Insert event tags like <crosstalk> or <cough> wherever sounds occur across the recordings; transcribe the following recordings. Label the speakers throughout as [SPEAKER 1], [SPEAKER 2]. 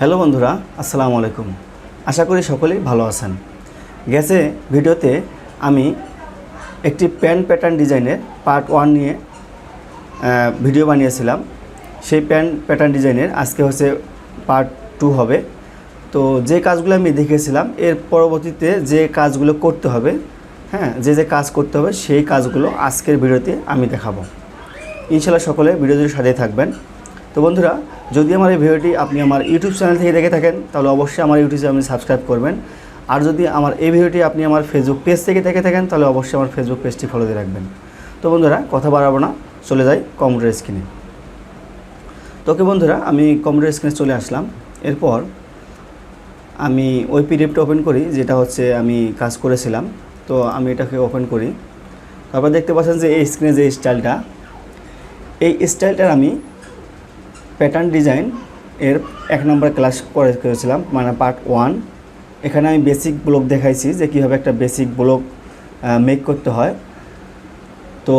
[SPEAKER 1] Hello বন্ধুরা, আসসালামু আলাইকুম। আশা করি সকলেই ভালো আছেন। গেছে ভিডিওতে আমি একটি প্যান্ট প্যাটার্ন ডিজাইনের পার্ট ওয়ান নিয়ে ভিডিও বানিয়েছিলাম। সেই প্যান্ট প্যাটার্ন ডিজাইনের আজকে হচ্ছে পার্ট টু হবে। তো যে কাজগুলো আমি দেখেছিলাম এর পরবর্তীতে যে কাজগুলো করতে হবে হ্যাঁ যে যে কাজ করতে হবে, সেই কাজগুলো আজকের ভিডিওতে আমি দেখাবো। ইনশাল্লাহ সকলে ভিডিওটির সাথে থাকবেন। তো বন্ধুরা যদি আমার এই ভিডিওটি আপনি আমার ইউটিউব চ্যানেল থেকে দেখে থাকেন, তাহলে অবশ্যই আমার ইউটিউব চ্যানেল সাবস্ক্রাইব করবেন। আর যদি আমার এই ভিডিওটি আপনি আমার ফেসবুক পেজ থেকে দেখে থাকেন, তাহলে অবশ্যই আমার ফেসবুক পেজটি ফলো দিয়ে রাখবেন। তো বন্ধুরা, কথা বাড়াবো না, চলে যাই কম্পিউটার স্ক্রিনে তোকে বন্ধুরা, আমি কম্পিউটার স্ক্রিনে চলে আসলাম। এরপর আমি ওই পিডিএফটা ওপেন করি, যেটা হচ্ছে আমি কাজ করেছিলাম। তো আমি এটাকে ওপেন করি। তারপর দেখতে পাচ্ছেন যে এই স্ক্রিনে যে স্টাইলটা এই স্টাইলটার আমি প্যাটার্ন ডিজাইন এর এক নম্বর ক্লাস করে করেছিলাম মানে পার্ট ওয়ান এখানে আমি বেসিক ব্লক দেখাইছি যে কীভাবে একটা বেসিক ব্লক মেক করতে হয়। তো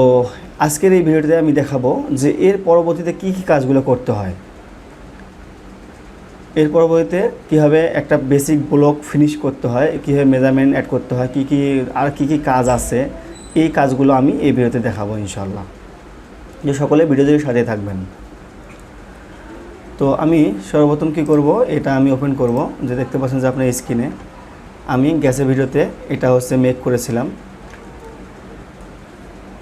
[SPEAKER 1] আজকের এই ভিডিওতে আমি দেখাবো যে এর পরবর্তীতে কী কী কাজগুলো করতে হয়। এর পরবর্তীতে কীভাবে একটা বেসিক ব্লক ফিনিশ করতে হয়, কীভাবে মেজারমেন্ট অ্যাড করতে হয়, কী কী, আর কী কী কাজ আছে, এই কাজগুলো আমি এই ভিডিওতে দেখাবো ইনশাল্লাহ যে সকলে ভিডিওটির সাথে থাকবেন। তো আমি সর্বপ্রথম কি করব, এটা আমি ওপেন করব। যে দেখতে পাচ্ছেন যে আপনার স্ক্রিনে আমি গ্যাসের ভিডিওতে এটা হচ্ছে মেক করেছিলাম।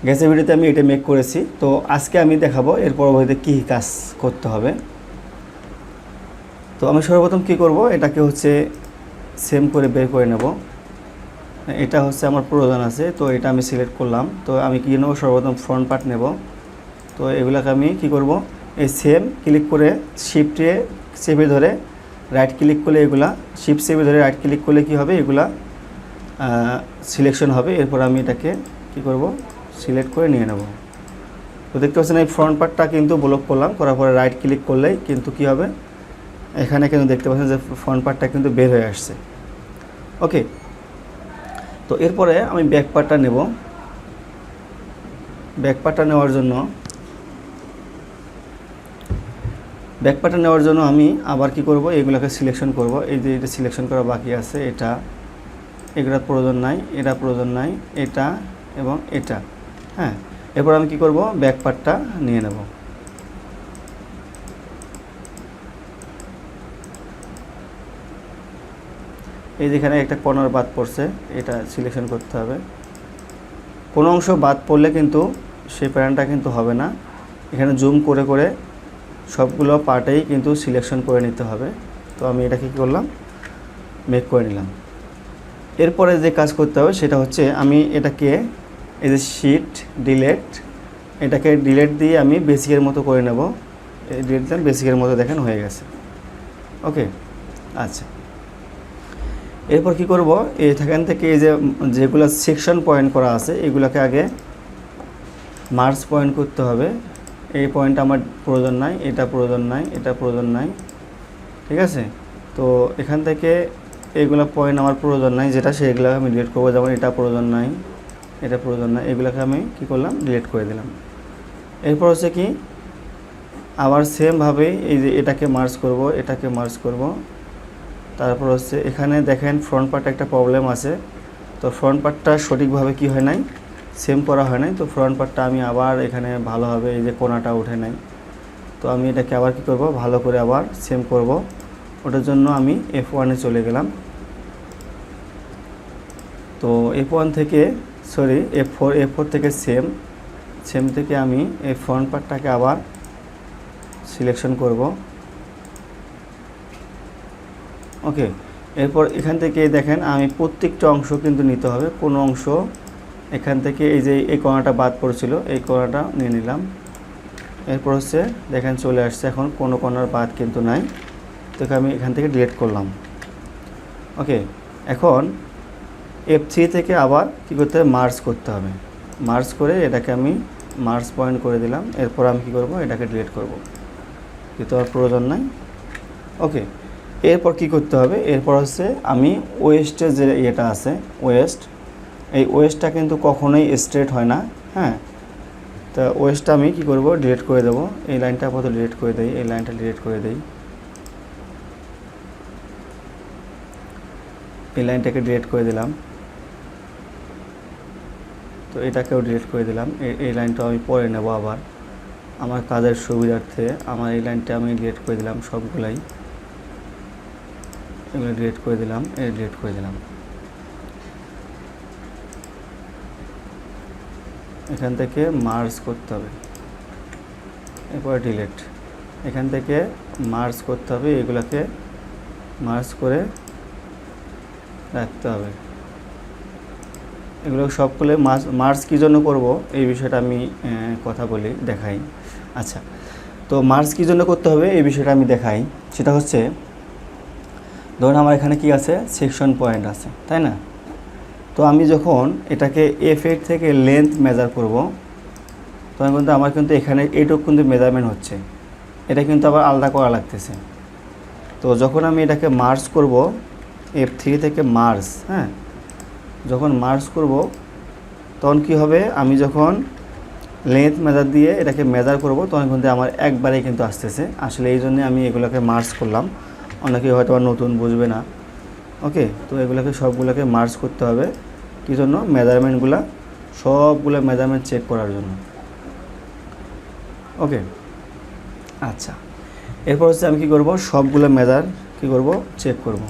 [SPEAKER 1] গ্যাসের ভিডিওতে আমি এটা মেক করেছি। তো আজকে আমি দেখাবো এর পরবর্তীতে কী কাজ করতে হবে। তো আমি সর্বপ্রথম কি করব, এটাকে হচ্ছে সেম করে বের করে নেব। এটা হচ্ছে আমার প্রয়োজন আছে, তো এটা আমি সিলেক্ট করলাম। তো আমি কি নেব, সর্বপ্রথম ফ্রন্ট পার্ট নেব। তো এগুলাকে আমি কি করব এই সেম ক্লিক করে শিফটে চেপে ধরে রাইট ক্লিক করলে এগুলা শিফট চেপে ধরে রাইট ক্লিক করলে কি হবে? এগুলা সিলেকশন হবে। এরপর আমি এটাকে কি করব? সিলেক্ট করে নিয়ে নেব। তো দেখতে পাচ্ছেন এই ফ্রন্ট পার্টটা কিন্তু ব্লক করলাম। করার পরে রাইট ক্লিক করলেই কিন্তু কি হবে? এখানে কিন্তু দেখতে পাচ্ছেন যে ফ্রন্ট পার্টটা কিন্তু বের হয়ে আসছে। ওকে তো এরপরে আমি ব্যাক পার্টটা নেব। ব্যাক পার্টটা নেওয়ার জন্য ব্যাক পার্টটা নেওয়ার জন্য আমি আবার কি করব? এগুলোকে সিলেকশন করব। এই যে এটা সিলেকশন করা বাকি আছে, এটা, এগুলোর প্রয়োজন নাই, এটা প্রয়োজন নাই, এটা এবং এটা। হ্যাঁ এরপর আমি কি করব? ব্যাক পার্টটা নিয়ে নেব। এই যেখানে একটা কর্নার বাদ পড়ছে, এটা সিলেকশন করতে হবে। কোনো অংশ বাদ পড়লে কিন্তু সেই প্যাটার্নটা কিন্তু হবে না। এখানে জুম করে করে সবগুলো পার্টেই কিন্তু সিলেকশন করে নিতে হবে। তো আমি এটাকে কী করলাম? মেক করে নিলাম। এরপরে যে কাজ করতে হবে সেটা হচ্ছে আমি এটাকে এই যে শিট ডিলেট এটাকে ডিলেট দিয়ে আমি বেসিকের মতো করে নেব। ডিলেট দিলাম বেসিকের মতো দেখেন হয়ে গেছে। ওকে আচ্ছা। এরপর কি করব? এই এখান থেকে এই যে যেগুলো সেকশন পয়েন্ট করা আছে, এগুলোকে আগে মার্চ পয়েন্ট করতে হবে। এই পয়েন্ট আমার প্রয়োজন নাই, এটা প্রয়োজন নাই, এটা প্রয়োজন নাই, ঠিক আছে? তো এখান থেকে এইগুলো পয়েন্ট আমার প্রয়োজন নাই, যেটা সেগুলোকে আমি ডিলিট করব, যেমন এটা প্রয়োজন নাই, এটা প্রয়োজন নাই এগুলোকে আমি কি করলাম? ডিলিট করে দিলাম। এরপর হচ্ছে কি, আবার সেমভাবে এই যে এটাকে মার্চ করব, এটাকে মার্চ করব। তারপর হচ্ছে এখানে দেখেন ফ্রন্ট পার্টে একটা প্রবলেম আছে। তো ফ্রন্ট পার্টটা সঠিকভাবে কি হয় নাই? সেম করা হয় নাই, তো ফ্রন্ট পার্টটা আমি আবার এখানে ভালোভাবে এই যে কোনাটা উঠে নাই। তো আমি এটাকে আবার কি করব? ভালো করে আবার সেম করব। ওটার জন্য আমি এফ ওয়ানে চলে গেলাম। তো এফ ওয়ান থেকে sorry F four F four থেকে সেম সেম থেকে আমি এই ফ্রন্ট পার্টটাকে আবার সিলেকশন করব। ওকে এরপর এখান থেকে দেখেন আমি প্রত্যেকটা অংশ কিন্তু নিতে হবে। কোনো অংশ এখান থেকে এই যে এই কোনাটা বাদ পড়ছিল, এই কোনাটা নিয়ে নিলাম। এরপর হচ্ছে দেখেন চলে আসছে এখন কোনো কোনার বাদ কিন্তু নাই। তো আমি এখান থেকে ডিলিট করলাম। ওকে এখন এফ থ্রি থেকে আবার কী করতে হবে? মার্চ করতে হবে। মার্চ করে এটাকে আমি মার্চ পয়েন্ট করে দিলাম। এরপর আমি কী করব? এটাকে ডিলিট করব। কিন্তু আর প্রয়োজন নাই। ওকে এরপর কি করতে হবে? এরপর হচ্ছে আমি ওয়েস্টের যে ইয়েটা আছে ওয়েস্ট এই ওয়েস্টটা কিন্তু কখনোই স্ট্রেট হয় না হ্যাঁ? তা ওয়েস্টটা আমি কি করব? ডিলিট করে দেবো। এই লাইনটা আপাতত ডিলিট করে দিই, এই লাইনটা ডিলিট করে দিই। এই লাইনটাকে ডিলিট করে দিলাম। তো এটাকেও ডিলিট করে দিলাম। এই- লাইনটা আমি পরে নেব আবার। আমার কাজের সুবিধার্থে আমার এই লাইনটা আমি ডিলিট করে দিলাম সবগুলাই। এগুলো ডিলিট করে দিলাম, এই ডিলিট করে দিলাম। এখান থেকে মার্জ করতে হবে। এরপরে ডিলেট। এখান থেকে মার্জ করতে হবে, এগুলোকে মার্জ করে রাখতে হবে। এগুলো সবগুলো মার্চ মার্চ কী জন্য করব? এই বিষয়টা আমি কথা বলি, দেখাই। আচ্ছা তো মার্চ কী জন্য করতে হবে? এই বিষয়টা আমি দেখাই। সেটা হচ্ছে, ধরুন আমার এখানে কি আছে? সেকশন পয়েন্ট আছে, তাই না? তো আমি যখন এটাকে এফ এইট থেকে লেন্থ মেজার করব তখন কিন্তু আমার কিন্তু এখানে এইটুকু কিন্তু মেজারমেন্ট হচ্ছে। এটা কিন্তু আবার আলাদা করা লাগতেছে। তো যখন আমি এটাকে মার্চ করব এফ থ্রি থেকে মার্চ হ্যাঁ যখন মার্চ করব, তখন কি হবে? আমি যখন লেন্থ মেজার দিয়ে এটাকে মেজার করব, তখন কিন্তু আমার একবারেই কিন্তু আসতেছে। আসলে এই জন্যে আমি এগুলোকে মার্চ করলাম। অনেকে হয়তো নতুন বুঝবে না। ওকে তো এগুলোকে সবগুলোকে মার্চ করতে হবে। কী জন্য? মেজারমেন্টগুলো, সবগুলো মেজারমেন্ট চেক করার জন্য। ওকে? আচ্ছা। এরপর হচ্ছে আমি কি করব? সবগুলো মেজার কি করব? চেক করব।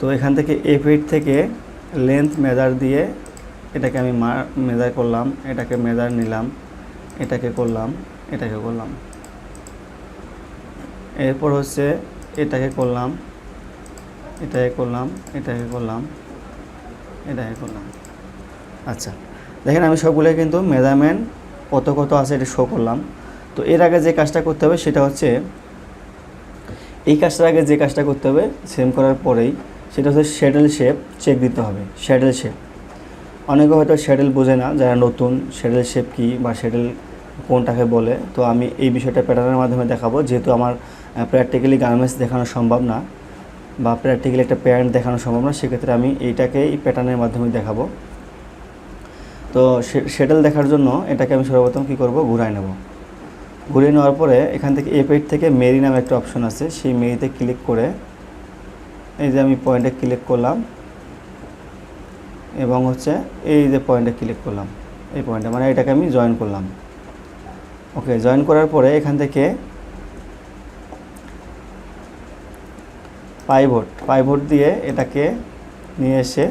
[SPEAKER 1] তো এখান থেকে এফ থেকে লেন্থ মেজার দিয়ে এটাকে আমি মেজার করলাম, এটাকে মেজার নিলাম, এটাকে করলাম এটাকে করলাম। এরপর হচ্ছে এটাকে করলাম এটাকে করলাম এটাকে করলাম এটাকে করলাম। আচ্ছা দেখেন আমি সবগুলো কিন্তু মেজারমেন্ট কত কত আছে এটা শো করলাম। তো এর আগে যে কাজটা করতে হবে সেটা হচ্ছে, এই কাজটার আগে যে কাজটা করতে হবে সেম করার পরেই সেটা হচ্ছে শ্যাডেল শেপ চেক দিতে হবে শ্যাডেল শেপ অনেকে হয়তো শ্যাডেল বোঝে না, যারা নতুন শ্যাডেল শেপ কী বা শ্যাডেল কোনটাকে বলে। তো আমি এই বিষয়টা প্যাটার্নের মাধ্যমে দেখাবো, যেহেতু আমার প্র্যাকটিক্যালি গার্মেন্টস দেখানো সম্ভব না। বা প্র্যাকটিক্যালি একটা প্যান্ট দেখানো সম্ভব না, সেক্ষেত্রে আমি এইটাকে এই প্যাটার্নের মাধ্যমে দেখাবো। তো শ্যাডেল দেখার জন্য এটাকে আমি সর্বপ্রথম কী করব? ঘুরাই নেব। ঘুরিয়ে নেওয়ার পরে এখান থেকে এ পেট থেকে মেরি নামে একটা অপশন আছে, সেই মেরিতে ক্লিক করে এই যে আমি পয়েন্টে ক্লিক করলাম এবং হচ্ছে এই যে পয়েন্টে ক্লিক করলাম, এই পয়েন্টে মানে এটাকে আমি জয়েন করলাম। ওকে জয়েন করার পরে এখান থেকে পাইভোট পাইভোট দিয়ে এটাকে নিয়ে এসে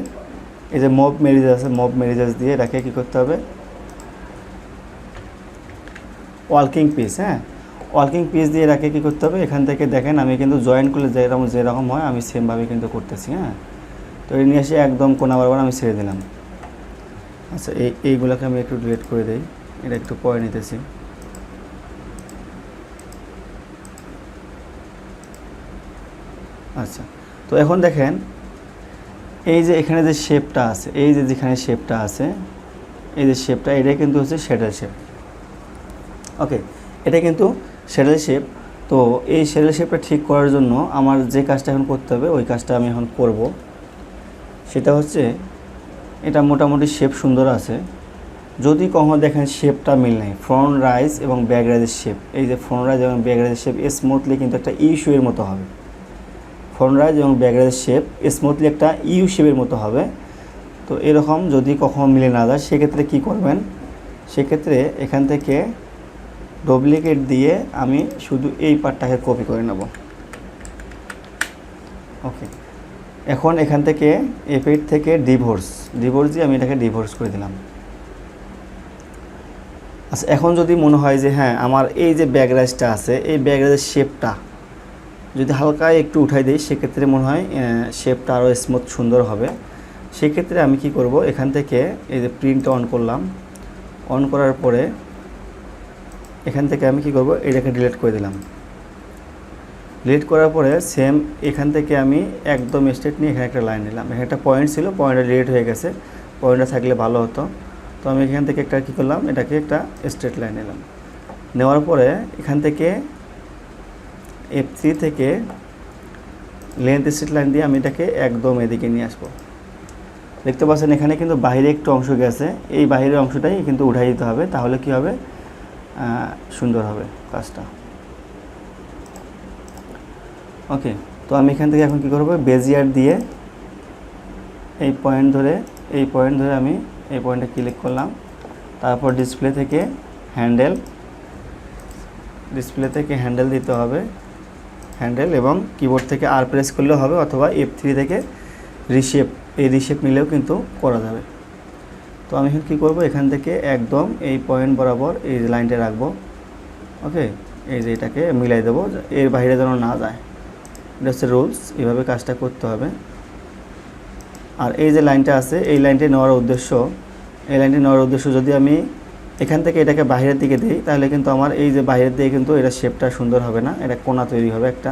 [SPEAKER 1] এই যে মব মেরিজেস আছে মব মেরিজেস দিয়ে এটাকে কী করতে হবে? ওয়ার্কিং পিস হ্যাঁ? ওয়ার্কিং পিস দিয়ে এটাকে কী করতে হবে? এখান থেকে দেখেন আমি কিন্তু জয়েন করলে যেরকম যেরকম হয় আমি সেমভাবে কিন্তু করতেছি হ্যাঁ? তো এই নিয়ে এসে একদম কোনা বারবার আমি ছেড়ে দিলাম। আচ্ছা এই, এইগুলোকে আমি একটু ডিলিট করে দিই। এটা একটু পরে নিতেছি। আচ্ছা তো এখন দেখেন, এই যে এখানে যে শেপটা আছে, এই যে যেখানে শেপটা আছে, এই যে শেপটা এটাই কিন্তু হচ্ছে শ্যাডেল শেপ ওকে এটা কিন্তু শ্যাডেল শেপ তো এই শ্যাডেল শেপটা ঠিক করার জন্য আমার যে কাজটা এখন করতে হবে, ওই কাজটা আমি এখন করব। সেটা হচ্ছে, এটা মোটামুটি শেপ সুন্দর আছে। যদি কখনো দেখেন শেপটা মিল নেই ফ্রন্ট রাইজ এবং ব্যাক রাইজের শেপ এই যে ফ্রন্ট রাইজ এবং ব্যাক রাইজের শেপ স্মুথলি কিন্তু একটা ইস্যুয়ের মতো হবে। ফ্রন্ট এবং ব্যাক রাইজের শেপ স্মুথলি একটা ইউ শেপের মতো হবে। তো এরকম যদি কখনো মিলে না যায়, সেক্ষেত্রে কি করবেন? সেক্ষেত্রে এখান থেকে ডুপ্লিকেট দিয়ে আমি শুধু এই পার্টটাকে কপি করে নেব। ওকে এখন এখান থেকে এইট থেকে ডিভোর্স ডিভোর্স দিয়ে আমি এটাকে ডিভোর্স করে দিলাম। আচ্ছা এখন যদি মনে হয় যে হ্যাঁ আমার এই যে ব্যাকরাইজটা আছে, এই ব্যাকরাইজের শেপটা যদি হালকা একটু উঠাই দিই, সেক্ষেত্রে মনে হয় শেপটা আরও স্মুথ সুন্দর হবে। সেক্ষেত্রে আমি কি করব, এখান থেকে এই যে প্রিন্ট অন করলাম। অন করার পরে এখান থেকে আমি কি করব, এটাকে ডিলিট করে দিলাম। ডিলিট করার পরে সেম এখান থেকে আমি একদম স্টেট নিয়ে এখানে একটা লাইন নিলাম। এখানে একটা পয়েন্ট ছিল পয়েন্টটা ডিলিট হয়ে গেছে। পয়েন্টটা থাকলে ভালো হতো। তো আমি এখান থেকে একটা কী করলাম, এটাকে একটা স্ট্রেট লাইন নিলাম। নেওয়ার পরে এখান থেকে এফ থ্রি থেকে লেন্থ স্ট্রেট লাইন দিয়ে আমি এটাকে একদম এদিকে নিয়ে আসব। দেখতে পাচ্ছেন এখানে কিন্তু বাইরে একটু অংশ গেছে। এই বাইরের অংশটাই কিন্তু উঠাই দিতে হবে, তাহলে কি হবে? সুন্দর হবে কাজটা। ওকে তো আমি এখান থেকে এখন কী করব? বেজিয়ার দিয়ে এই পয়েন্ট ধরে, এই পয়েন্ট ধরে আমি এই পয়েন্টে ক্লিক করলাম। তারপর ডিসপ্লে থেকে হ্যান্ডেল ডিসপ্লে থেকে হ্যান্ডেল দিতে হবে। হ্যান্ডেল এবং কিবোর্ড থেকে আর প্রেস করলেও হবে অথবা এফ থ্রি থেকে রিশেপ এই রিশেপ নিলেও কিন্তু করা যাবে। তো আমি এখন কী করব? এখান থেকে একদম এই পয়েন্ট বরাবর এই লাইনটা রাখব। ওকে এই যে এটাকে মিলাই দেবো, এর বাইরে যেন না যায়। এটা হচ্ছে রুলস এভাবে কাজটা করতে হবে। আর এই যে লাইনটা আছে, এই লাইনটি নেওয়ার উদ্দেশ্য, এই লাইনটি নেওয়ার উদ্দেশ্য যদি আমি এখান থেকে এটাকে বাইরের দিকে দিই, তাহলে কিন্তু আমার এই যে বাইরের দিকে কিন্তু এটা শেপটা সুন্দর হবে না, এটা কোনা তৈরি হবে একটা।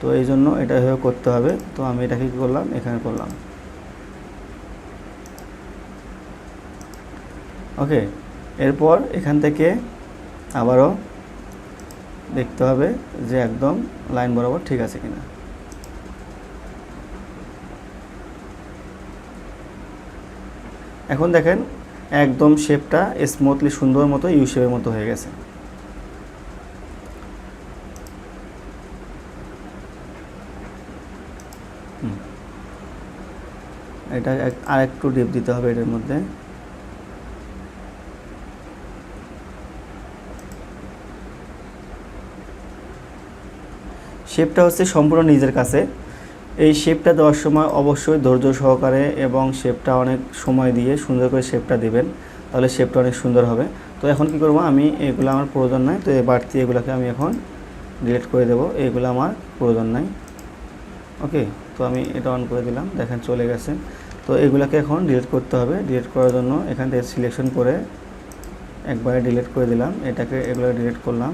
[SPEAKER 1] তো এই জন্য এটা এভাবে করতে হবে। তো আমি এটাকে কী করলাম? এখানে করলাম। ওকে এরপর এখান থেকে আবারও দেখতে হবে যে একদম লাইন বরাবর ঠিক আছে কিনা। এখন দেখেন একদম শেপটা স্মুথলি সুন্দর মতো ইউ শেপের মতো হয়ে গেছে। এটা আর একটু ডিপ দিতে হবে এটার মধ্যে। শেপটা হচ্ছে সম্পূর্ণ নিজের কাছে। এই শেপটা দেওয়ার সময় অবশ্যই ধৈর্য সহকারে এবং শেপটা অনেক সময় দিয়ে সুন্দর করে শেপটা দেবেন, তাহলে শেপটা অনেক সুন্দর হবে। তো এখন কি করব আমি? এগুলো আমার প্রয়োজন নাই, তো এই বাড়তি এগুলোকে আমি এখন ডিলিট করে দেবো। এগুলো আমার প্রয়োজন নাই। ওকে, তো আমি এটা অন করে দিলাম, দেখেন চলে গেছে। তো এগুলোকে এখন ডিলিট করতে হবে। ডিলিট করার জন্য এখান থেকে সিলেকশন করে একবারে ডিলিট করে দিলাম। এটাকে এগুলো ডিলিট করলাম।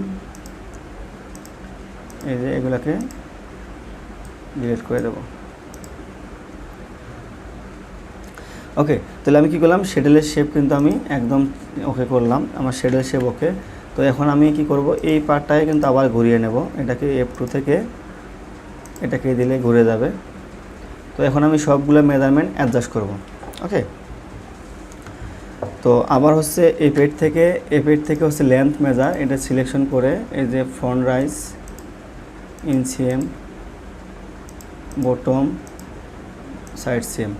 [SPEAKER 1] এই যে এগুলাকে ডিলিট করে দেবো। ওকে তাহলে আমি কি করলাম? শেডেলের শেপ কিন্তু আমি একদম ওকে করলাম, আমার শেডেল শেপ ওকে তো এখন আমি কি করব? এই পার্টটাকে কিন্তু আবার ঘুরিয়ে নেব। এটাকে এফ টু থেকে এটাকে দিলে ঘুরে যাবে। তো এখন আমি সবগুলো মেজারমেন্ট অ্যাডজাস্ট করব। ওকে তো আবার হচ্ছে এই পেট থেকে এই পেট থেকে হচ্ছে লেন্থ মেজার এটা সিলেকশন করে এই যে front rise ইনসিএম bottom side CM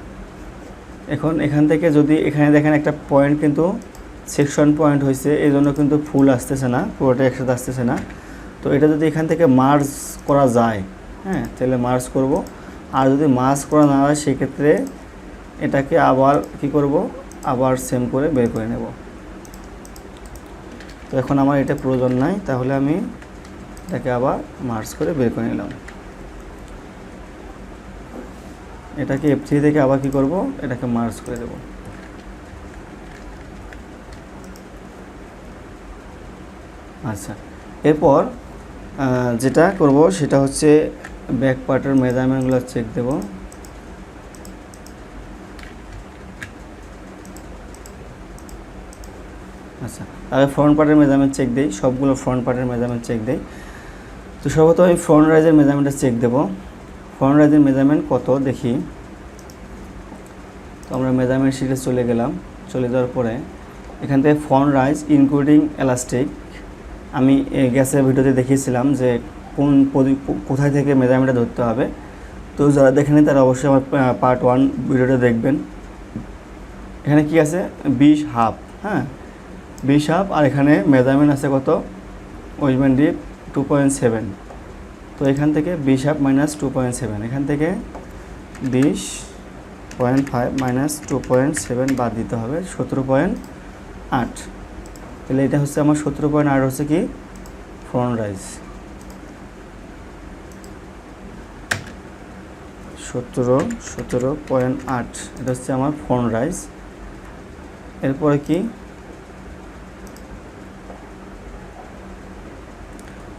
[SPEAKER 1] এখন এখান থেকে যদি এখানে দেখেন একটা পয়েন্ট কিন্তু সেকশন পয়েন্ট হয়েছে এই জন্য কিন্তু ফুল আসতেছে না, পুরোটা একসাথে আসতেছে না। তো এটা যদি এখান থেকে মার্জ করা যায় হ্যাঁ তাহলে মার্জ করব। আর যদি মার্জ করা না হয়, সেক্ষেত্রে এটাকে আবার কি করব? আবার সেম করে বের করে নেব। তো এখন আমার এটা প্রয়োজন নাই, তাহলে আমি এটাকে আবার মার্জ করে বের করে নিলাম। এটাকে এফ থ্রি থেকে আবার কি করব? এটাকে মার্জ করে দেব। আচ্ছা এরপর যেটা করব সেটা হচ্ছে ব্যাক পার্টের মেজারমেন্টগুলো চেক দেব। আচ্ছা তাহলে ফ্রন্ট পার্টের মেজারমেন্ট চেক দেই, সবগুলো ফ্রন্ট পার্টের মেজারমেন্ট চেক দেই। তো সর্বত আমি ফ্রন্ট রাইজের মেজারমেন্টটা চেক দেব। রাইজের মেজারমেন্ট কত দেখি? তো আমরা মেজারমেন্ট শিটে চলে গেলাম। চলে যাওয়ার পরে এখান থেকে ফ্রন্ট রাইজ ইনক্লুডিং এলাস্টিক আমি গ্যাসের ভিডিওতে দেখিয়েছিলাম যে কোন কোথায় থেকে মেজারমেন্টটা ধরতে হবে। তো যারা দেখেনি তারা অবশ্যই আমার পার্ট ওয়ান ভিডিওটা দেখবেন। এখানে কি আছে? বিশ হাফ হ্যাঁ? বিশ হাফ আর এখানে মেজারমেন্ট আছে কত? ওয়েস্টম্যান ডিপ টু পয়েন্ট সেভেন তো এখান থেকে বিশ half minus two point seven এখান থেকে বিশ point five minus two point seven বাদ দিতে হবে, সতেরো পয়েন্ট আট। তাহলে এটা হচ্ছে আমার সতেরো পয়েন্ট আট হচ্ছে কি? ফ্রন্ট রাইজ সতেরো সতেরো পয়েন্ট আট, এটা হচ্ছে আমার ফ্রন্ট রাইজ এরপরে কি?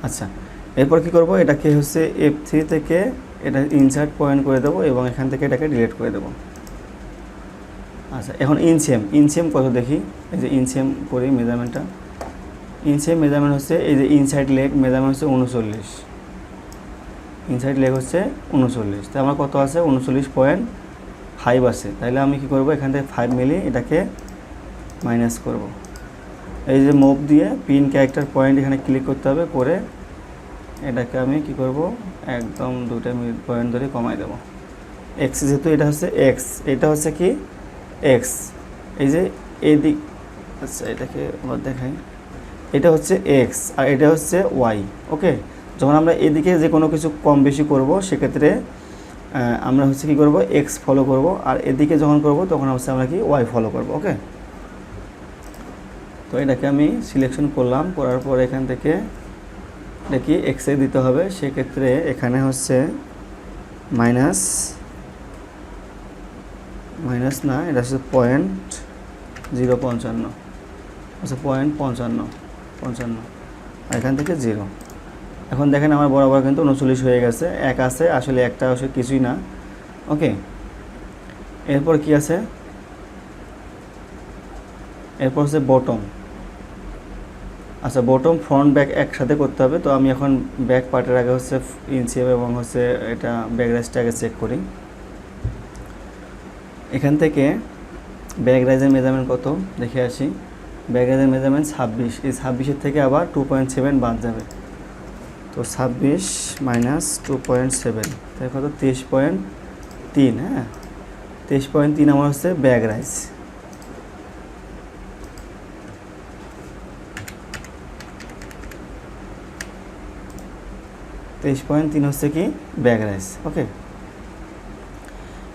[SPEAKER 1] আচ্ছা এরপর কি করব? এটাকে হচ্ছে এফ থ্রি থেকে এটা ইনসার্ট পয়েন্ট করে দেবো এবং এখান থেকে এটাকে ডিলিট করে দেবো। আচ্ছা এখন ইনসেম ইনসেম কত দেখি? এই যে ইনসেম করি মেজারমেন্টটা ইনসেম মেজারমেন্ট হচ্ছে এই যে ইনসাইড লেগ মেজারমেন্ট হচ্ছে উনচল্লিশ। ইনসাইড লেগ হচ্ছে উনচল্লিশ। তো আমার কত আছে? উনচল্লিশ পয়েন্ট ফাইভ আছে। তাহলে আমি কি করব? এখান থেকে ফাইভ মিলিয়ে এটাকে মাইনাস করব। এই যে মুভ দিয়ে পিন ক্যারেক্টার পয়েন্ট এখানে ক্লিক করতে হবে করে এটাকে আমি কি করব? একদম দুটা মিনিট পয়েন্ট ধরে কমাই দেবো। এক্স যেহেতু এটা হচ্ছে এক্স এটা হচ্ছে কি? এক্স এই যে এই দিক আচ্ছা এটাকে আবার দেখাই। এটা হচ্ছে এক্স আর এটা হচ্ছে ওয়াই ওকে? যখন আমরা এদিকে যে কোনো কিছু কম বেশি করব, সেক্ষেত্রে আমরা হচ্ছে কি করব? এক্স ফলো করব আর এদিকে যখন করব, তখন হচ্ছে আমরা কি? ওয়াই ফলো করব, ওকে? তো এটাকে আমি সিলেকশন করলাম, করার পর এখান থেকে এটা কি এক্সে দিতে হবে, সেক্ষেত্রে এখানে হচ্ছে মাইনাস মাইনাস না, এটা হচ্ছে পয়েন্ট জিরো পঞ্চান্ন। আচ্ছা পয়েন্ট পঞ্চান্ন পঞ্চান্ন। এখান থেকে জিরো এখন দেখেন আমার বরাবর কিন্তু উনচল্লিশ হয়ে গেছে, এক আছে, আসলে একটা আসলে কিছুই না। ওকে এরপর কি আছে? এরপর হচ্ছে বটম আচ্ছা বটম ফ্রন্ট ব্যাক একসাথে করতে হবে। তো আমি এখন ব্যাক পার্টের আগে হচ্ছে ইনসিএম এবং হচ্ছে এটা ব্যাক রাইজটা আগে চেক করি। এখান থেকে ব্যাক রাইজের মেজারমেন্ট কত? দেখে আসি। ব্যাক রাইজের মেজারমেন্ট ছাব্বিশ। এই ছাব্বিশের থেকে আবার টু পয়েন্ট সেভেন বাদ যাবে। তো ছাব্বিশ মাইনাস টু পয়েন্ট সেভেন তাই কত? তেইশ পয়েন্ট তিন হ্যাঁ? তেইশ পয়েন্ট তিন আমার হচ্ছে ব্যাগ রাইস তেইশ পয়েন্ট তিন হচ্ছে কি ব্যাগ রাইস, ওকে?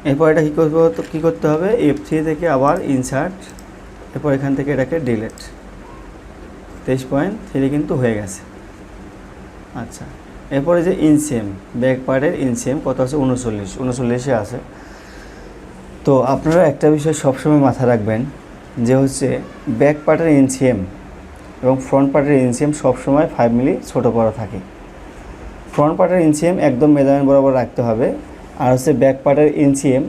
[SPEAKER 1] এরপর এটা কী করব কী করতে হবে? এফ থ্রি থেকে আবার ইনসার্ট এরপর এখান থেকে এটাকে ডিলেট তেইশ পয়েন্ট থ্রি কিন্তু হয়ে গেছে। আচ্ছা এরপরে যে ইনসেম ব্যাক পার্টের ইনসেম কত আছে? উনচল্লিশ, উনচল্লিশে আছে। তো আপনারা একটা বিষয় সবসময় মাথায় রাখবেন, যে হচ্ছে ব্যাক পার্টের ইনসিএম এবং ফ্রন্ট পার্টের ইনসিএম সবসময় ফাইভ মিলি ছোটো বড় থাকে। ফ্রন্ট পার্টের ইনসিএম একদম মেজারমেন্ট বরাবর রাখতে হবে। আর হচ্ছে ব্যাক পার্টের ইনসিএম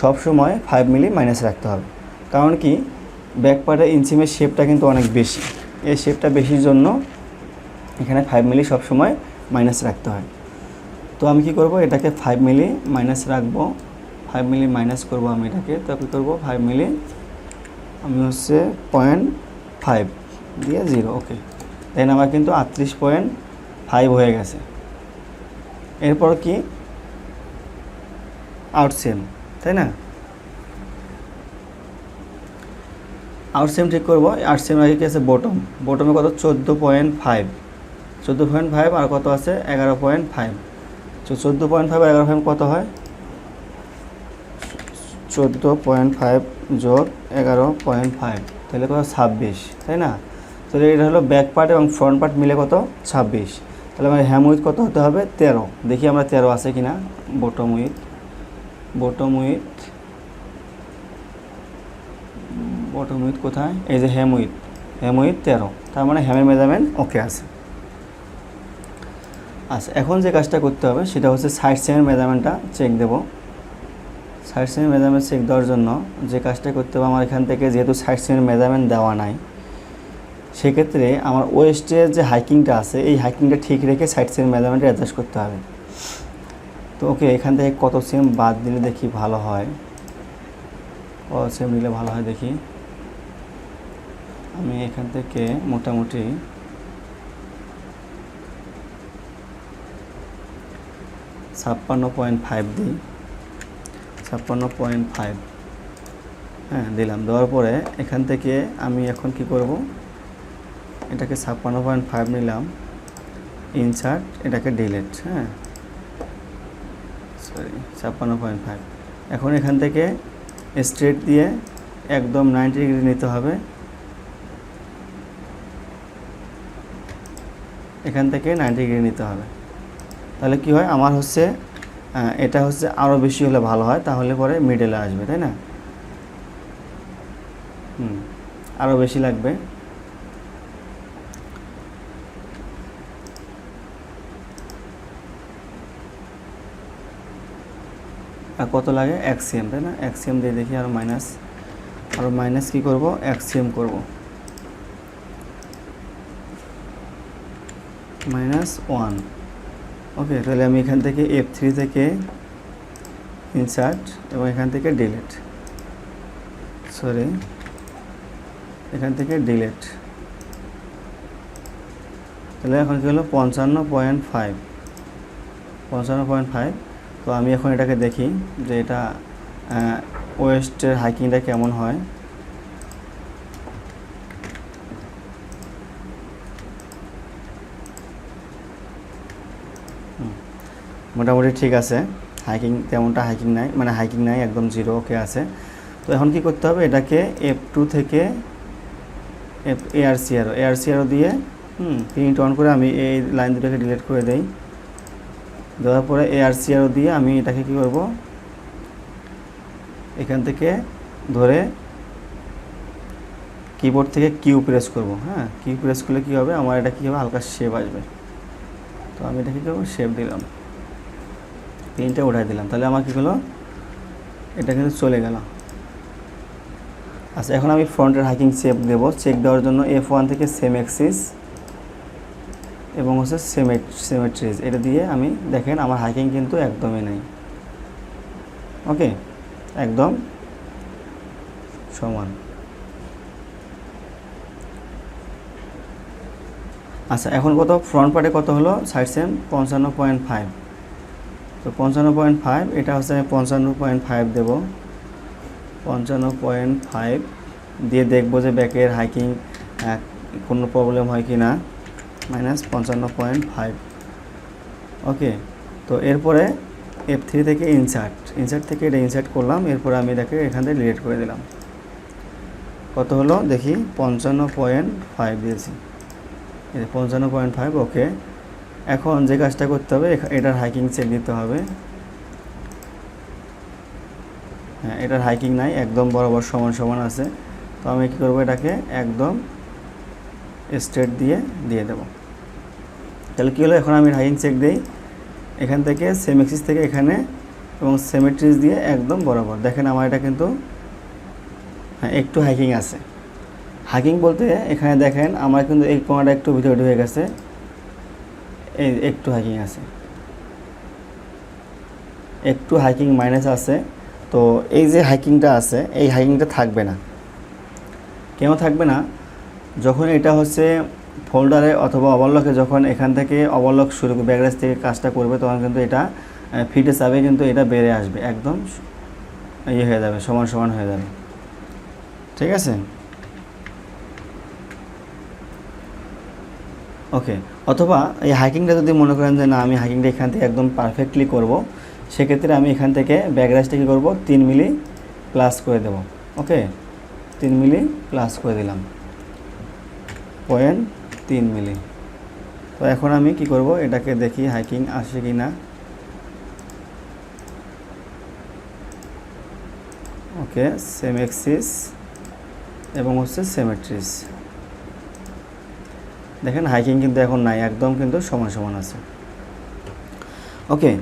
[SPEAKER 1] সবসময় ফাইভ মিলি মাইনাস রাখতে হবে। কারণ কি? ব্যাক পার্টের ইনসিএমের শেপটা কিন্তু অনেক বেশি। এই শেপটা বেশির জন্য এখানে ফাইভ মিলি সবসময় মাইনাস রাখতে হয়। তো আমি কি করব? এটাকে ফাইভ মিলি মাইনাস রাখব। ফাইভ মিলি মাইনাস করব আমি এটাকে। তো কী করব? ফাইভ মিলি আমি হচ্ছে পয়েন্ট ফাইভ দিয়ে জিরো ওকে দেন আমার কিন্তু আটত্রিশ পয়েন্ট ফাইভ হয়ে গেছে। এরপর কি? আউটসেম তাই না? আউটসেম ঠিক করব। আউটসেম আগে কি আছে? বটম বটমে কত? চোদ্দ পয়েন্ট ফাইভ চোদ্দ পয়েন্ট ফাইভ আর কত আছে? এগারো পয়েন্ট ফাইভ তো চোদ্দ পয়েন্ট ফাইভ এগারো পয়েন্ট কত হয়? চোদ্দ পয়েন্ট ফাইভ যোগ এগারো পয়েন্ট ফাইভ তাহলে কত? ছাব্বিশ, তাই না? তাহলে এটা হলো ব্যাক পার্ট এবং ফ্রন্ট পার্ট মিলে কত? ছাব্বিশ। তাহলে আমার হ্যাম উইথ কত হতে হবে? তেরো। দেখি আমরা তেরো আছে কি না bottom with bottom with bottom with কোথায়? এই যে হ্যাম উইথ হ্যাম উইথ তেরো। তার মানে হ্যামের মেজারমেন্ট ওকে আছে। আচ্ছা এখন যে কাজটা করতে হবে সেটা হচ্ছে সাইড সেমের মেজারমেন্টটা চেক দেব। সাইড সেমের মেজারমেন্ট চেক দেওয়ার জন্য যে কাজটা করতে হবে, আমার এখান থেকে যেহেতু সাইড সেমের মেজারমেন্ট দেওয়া নাই সেক্ষেত্রে আমার ওয়েস্টের যে হাইকিংটা আছে, এই হাইকিংটা ঠিক রেখে সাইড সেমের মেজারমেন্টটা অ্যাডজাস্ট করতে হবে। তো ওকে, এখান থেকে কত সেম বাদ দিলে দেখি ভালো হয়। কত সেম নিলে ভালো হয় দেখি। আমি এখান থেকে মোটামুটি ছাপ্পান্ন পয়েন্ট ফাইভ দিই। ছাপ্পান্ন পয়েন্ট ফাইভ হ্যাঁ দিলাম। দেওয়ার পরে এখান থেকে আমি এখন কি করব? এটাকে ছাপ্পান্ন পয়েন্ট ফাইভ নিলাম ইনসার্ট এটাকে ডিলেট হ্যাঁ? সরি ছাপ্পান্ন পয়েন্ট ফাইভ। এখন এখান থেকে স্ট্রেট দিয়ে একদম নাইনটি ডিগ্রি নিতে হবে। এখান থেকে নাইনটি ডিগ্রি নিতে হবে। তাহলে কি হয়? আমার হচ্ছে এটা হচ্ছে আরও বেশি হলে ভালো হয়, তাহলে পরে মিডেলে আসবে, তাই না? হুম আরও বেশি লাগবে। কত লাগে? এক্সিএম তাই না? এক্সিএম দিয়ে দেখি আরও মাইনাস আরও মাইনাস কী করব? এক্সিএম করব। মাইনাস ওয়ান ওকে তাহলে আমি এখান থেকে এফ থ্রি থেকে ইনসার্ট এবং এখান থেকে ডিলেট সরি এখান থেকে ডিলেট তাহলে এখন কী হলো? পঞ্চান্ন পয়েন্ট ফাইভ পঞ্চান্ন পয়েন্ট ফাইভ তো আমি এখন এটাকে দেখি যে এটা ওয়েস্টের হাইকিংটা কেমন হয়। মোটামুটি ঠিক আছে। হাইকিং তেমনটা হাইকিং নাই মানে হাইকিং নাই, একদম জিরো, ওকে আছে। তো এখন কি করতে হবে, এটাকে এফ টু থেকে এফ এআরসিআরও এআরসিআরও দিয়ে, হুম প্রিন্ট অন করে আমি এই লাইন দুটোকে ডিলিট করে দেই। দেওয়ার পরে এআরসিআরও দিয়ে আমি এটাকে কি করব? এখান থেকে ধরে কিবোর্ড থেকে কিউ প্রেস করব হ্যাঁ? কিউ প্রেস করলে কী হবে? আমার এটা কী হবে? হালকা শেপ আসবে। তো আমি এটা কী করব? শেপ দিলাম। প্রিন্টটা উঠাই দিলাম। তাহলে আমার কী হলো? এটা কিন্তু চলে গেল। আচ্ছা এখন আমি ফ্রন্টের হাইকিং চেক দেব। চেক দেওয়ার জন্য এফ ওয়ান থেকে সেম এক্সিস এবং হচ্ছে সেমেট সেমেট্রিজ এটা দিয়ে আমি দেখেন আমার হাইকিং কিন্তু একদমই নেই। ওকে? একদম সমান। আচ্ছা এখন কত? ফ্রন্ট পার্টে কত হলো? সাইড সেম পঞ্চান্ন পয়েন্ট ফাইভ তো পঞ্চান্ন পয়েন্ট ফাইভ এটা হচ্ছে আমি পঞ্চান্ন পয়েন্ট ফাইভ দেবো। পঞ্চান্ন পয়েন্ট ফাইভ দিয়ে দেখব যে ব্যাকের হাইকিং কোনো প্রবলেম হয় কি না মাইনাস পঞ্চান্ন পয়েন্ট ফাইভ। ওকে, তো এরপরে এফ থ্রি থেকে ইনসার্ট ইনসার্ট থেকে এটা ইনসার্ট করলাম, এরপরে আমি এটাকে এখান থেকে ডিলিট করে দিলাম। কত হলো? দেখি, পঞ্চান্ন পয়েন্ট ফাইভ দিয়েছি। পঞ্চান্ন পয়েন্ট ফাইভ, ওকে। এখন যে কাজটা করতে হবে এটার হাইকিং চেক দিতে হবে। হ্যাঁ এটার হাইকিং নাই, একদম বরাবর সমান সমান আছে। তো আমি কী করব এটাকে একদম স্ট্রেট দিয়ে দিয়ে দেবো। তাহলে কী হলো? এখন আমি হাইকিং চেক দিই। এখান থেকে সেম এক্সিস থেকে এখানে এবং সেমেট্রিজ দিয়ে একদম বরাবর। দেখেন আমার এটা কিন্তু হ্যাঁ একটু হাইকিং আছে। হাইকিং বলতে এখানে দেখেন আমার কিন্তু এই কোনাটা একটু ভিতরে ঢুকে গেছে। এই একটু হাইকিং আছে। একটু হাইকিং মাইনাস আছে। তো এই যে হাইকিংটা আছে, এই হাইকিংটা থাকবে না। কেন থাকবে না? যখন এটা হচ্ছে ফোল্ডারে অথবা ওভারলকে যখন এখান থেকে ওভারলক শুরু ব্যাকগ্রাস থেকে কাজটা করবে, তখন কিন্তু এটা ফিটে যাবে কিন্তু এটা বেড়ে আসবে। একদম ইয়ে হয়ে যাবে, সমান সমান হয়ে যাবে। ঠিক আছে? ওকে, অথবা এই হাইকিংটা যদি মনে করেন যে, না, আমি হাইকিংটা এখান থেকে একদম পারফেক্টলি করব, সেক্ষেত্রে আমি এখান থেকে ব্যাকগ্রাসটা কী করব? তিন মিলি প্লাস করে দেব। ওকে? তিন মিলি প্লাস করে দিলাম। পয়েন্ট তিন মিলি। তো এখন আমি কি করব? এটাকে দেখি হাইকিং আসে কি না ওকে সেম এক্সিস এবং হচ্ছে সেমেট্রিস দেখেন হাইকিং কিন্তু এখন নাই, একদম কিন্তু সমান সমান আছে। ওকে,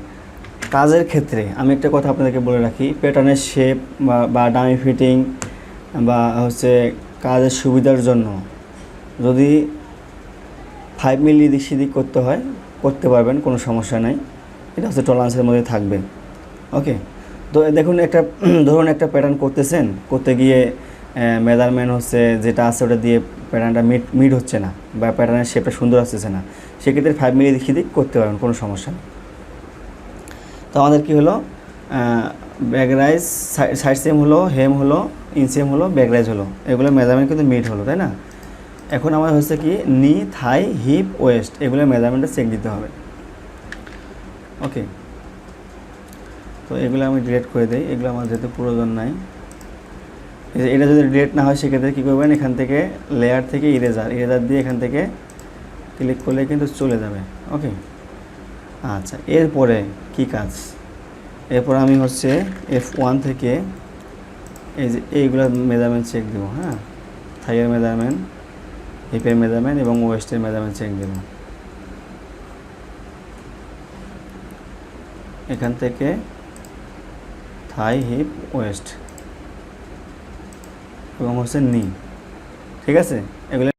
[SPEAKER 1] কাজের ক্ষেত্রে আমি একটা কথা আপনাদেরকে বলে রাখি প্যাটার্নের শেপ বা ডামি ফিটিং বা হচ্ছে কাজের সুবিধার জন্য যদি ফাইভ মিলি এদিক সেদিক করতে হয়, করতে পারবেন, কোনো সমস্যা নাই। এটা হচ্ছে টলারেন্সের মধ্যে থাকবে। ওকে তো দেখুন একটা, <clears throat> ধরুন একটা প্যাটার্ন করতেছেন, করতে গিয়ে মেজারমেন্ট হচ্ছে, যেটা আছে ওটা দিয়ে প্যাটার্নটা মিট মিট হচ্ছে না, বা প্যাটার্নের শেপটা সুন্দর আসতেছে না। সেক্ষেত্রে ফাইভ মিলি এদিক সেদিক করতে পারবেন, কোনো সমস্যা নেই। তো আমাদের কী হলো? ব্যাগরাইজ সাইড সেম হলো হেম হলো ইনসেম হলো ব্যাগরাইজ হলো। এগুলো মেজারমেন্ট কিন্তু মিট হলো, তাই না? এখন আমার হচ্ছে কি, নি, থাই, হিপ, ওয়েস্ট, এগুলো মেজারমেন্টটা চেক দিতে হবে। ওকে। তো এগুলো আমি ডিলিট করে দিই, এগুলো আমার যেহেতু প্রয়োজন নাই। এটা যদি ডিলিট না হয়, সেক্ষেত্রে কী করবেন, এখান থেকে লেয়ার থেকে ইরেজার ইরেজার দিয়ে এখান থেকে ক্লিক করলে কিন্তু চলে যাবে। ওকে। আচ্ছা এরপরে কি কাজ? এরপর আমি হচ্ছে এফ ওয়ান থেকে এই যে এইগুলো মেজারমেন্ট চেক দেবো হ্যাঁ? থাইয়ের মেজারমেন্ট হিপের মেজারমেন্ট এবং ওয়েস্টের মেজারমেন্ট চেক দেব এখান থেকে থাই হিপ ওয়েস্ট এবং হচ্ছে নি ঠিক আছে? এগুলো